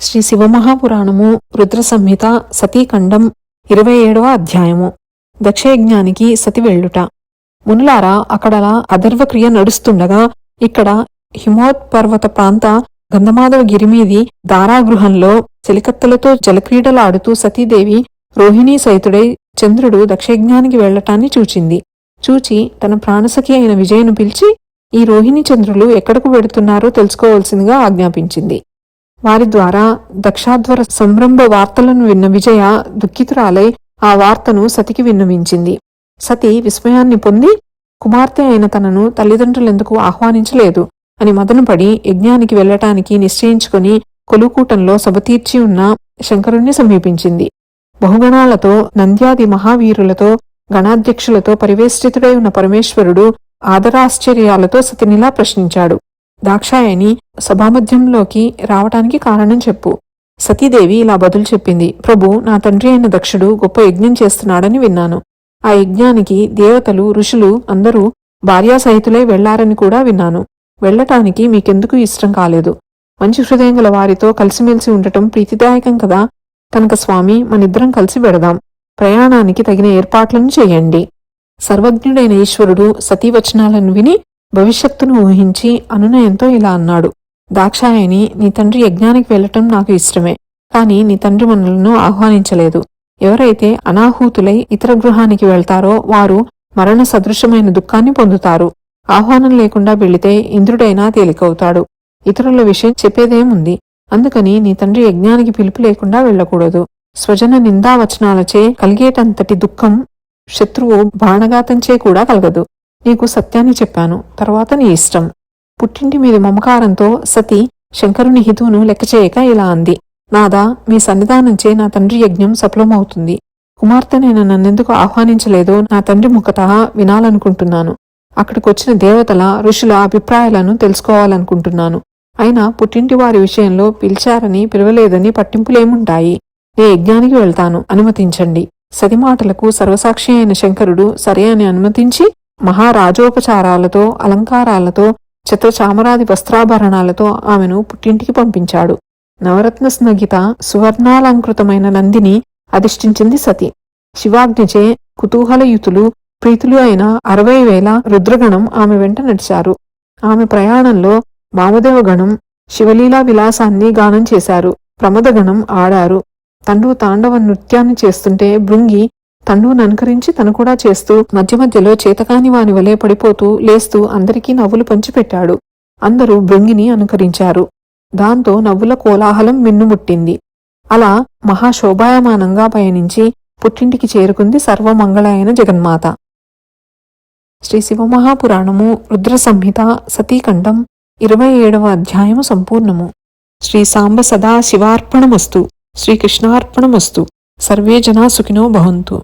శ్రీ శివమహాపురాణము రుద్ర సంహిత సతీఖండం ఇరవై ఏడవ అధ్యాయము. దక్షయజ్ఞానికి సతి వెళ్ళుట మునులారా అక్కడలా అధర్వక్రియ నడుస్తుండగా ఇక్కడ హిమోత్పర్వత ప్రాంత గంధమాధవ గిరిమీది దారాగృహంలో చెలికత్తలతో జలక్రీడలాడుతూ సతీదేవి రోహిణీ సైతుడై చంద్రుడు దక్షయజ్ఞానికి వెళ్ళటాన్ని చూచింది. చూచి తన ప్రాణసఖి అయిన విజయను పిలిచి ఈ రోహిణీ చంద్రులు ఎక్కడకు వెడుతున్నారో తెలుసుకోవలసిందిగా ఆజ్ఞాపించింది. వారి ద్వారా దక్షాధ్వర సంరంభ వార్తలను విన్న విజయ దుఃఖితురాలై ఆ వార్తను సతికి విన్నవించింది. సతి విస్మయాన్ని పొంది కుమార్తె అయిన తనను తల్లిదండ్రులెందుకు ఆహ్వానించలేదు అని మదనపడి యజ్ఞానికి వెళ్ళటానికి నిశ్చయించుకుని కొలుకూటంలో సభతీర్చి ఉన్న శంకరుణ్ణి సమీపించింది. బహుగణాలతో నంద్యాది మహావీరులతో గణాధ్యక్షులతో పరివేష్టితుడై ఉన్న పరమేశ్వరుడు ఆదరాశ్చర్యాలతో సతినిలా ప్రశ్నించాడు. దాక్షాయని సభామధ్యంలోకి రావటానికి కారణం చెప్పు. సతీదేవి ఇలా బదులు చెప్పింది. ప్రభు నా తండ్రి అయిన దక్షుడు గొప్ప యజ్ఞం చేస్తున్నాడని విన్నాను. ఆ యజ్ఞానికి దేవతలు ఋషులు అందరూ భార్యాసహితులై వెళ్ళారని కూడా విన్నాను. వెళ్ళటానికి మీకెందుకు ఇష్టం కాలేదు. మంచి హృదయం గల వారితో కలిసిమెలిసి ఉండటం ప్రీతిదాయకం కదా. కనుక స్వామి మనిద్దరం కలిసి వెడదాం. ప్రయాణానికి తగిన ఏర్పాట్లను చేయండి. సర్వజ్ఞుడైన ఈశ్వరుడు సతీవచనాలను విని భవిష్యత్తును ఊహించి అనునయంతో ఇలా అన్నాడు. దాక్షాయని నీ తండ్రి యజ్ఞానికి వెళ్ళటం నాకు ఇష్టమే కాని నీ తండ్రి మనలను ఆహ్వానించలేదు. ఎవరైతే అనాహూతులై ఇతర గృహానికి వెళ్తారో వారు మరణ సదృశమైన దుఃఖాన్ని పొందుతారు. ఆహ్వానం లేకుండా వెళితే ఇంద్రుడైనా తేలికవుతాడు. ఇతరుల విషయం చెప్పేదేముంది? అందుకని నీ తండ్రి యజ్ఞానికి పిలుపు లేకుండా వెళ్ళకూడదు. స్వజన నిందావచనాలచే కలిగేటంతటి దుఃఖం శత్రువు బాణఘాతంచే కూడా కలగదు. నీకు సత్యాన్ని చెప్పాను. తర్వాత నీ ఇష్టం. పుట్టింటి మీది మమకారంతో సతి శంకరుని హితువును లెక్కచేయక ఇలా అంది. నాదా మీ సన్నిధానంచే నా తండ్రి యజ్ఞం సఫలమవుతుంది. కుమార్తెనైన నన్నెందుకు ఆహ్వానించలేదో నా తండ్రి ముఖత వినాలనుకుంటున్నాను. అక్కడికొచ్చిన దేవతల ఋషుల అభిప్రాయాలను తెలుసుకోవాలనుకుంటున్నాను. అయినా పుట్టింటి వారి విషయంలో పిలిచారని పిలవలేదని పట్టింపులేముంటాయి. నే యజ్ఞానికి వెళ్తాను. అనుమతించండి. సతి మాటలకు సర్వసాక్షి అయిన శంకరుడు సరే అని అనుమతించి మహారాజోపచారాలతో అలంకారాలతో చిత్రచామరాది వస్త్రాభరణాలతో ఆమెను పుట్టింటికి పంపించాడు. నవరత్న స్నగిత సువర్ణాలంకృతమైన నందిని అధిష్ఠించింది సతి. శివాగ్నిచే కుతూహలయుతులు ప్రీతులు అయిన అరవై వేల రుద్రగణం ఆమె వెంట నడిచారు. ఆమె ప్రయాణంలో వామదేవగణం శివలీలా విలాసాన్ని గానం చేశారు. ప్రమదగణం ఆడారు. తండ్రు తాండవ నృత్యాన్ని చేస్తుంటే భృంగి తండ్రువును అనుకరించి తను కూడా చేస్తూ మధ్య మధ్యలో చేతకాని వాని వలె పడిపోతూ లేస్తూ అందరికీ నవ్వులు పంచిపెట్టాడు. అందరూ భృంగిని అనుకరించారు. దాంతో నవ్వుల కోలాహలం మిన్నుముట్టింది. అలా మహాశోభాయమానంగా పయనించి పుట్టింటికి చేరుకుంది సర్వమంగళ జగన్మాత. శ్రీ శివమహాపురాణము రుద్ర సంహిత సతీఖండం ఇరవై ఏడవ అధ్యాయము సంపూర్ణము. శ్రీ సాంబ సదా శివార్పణమస్తు. శ్రీకృష్ణార్పణమస్తు సర్వే జనా సుఖినో భవంతు.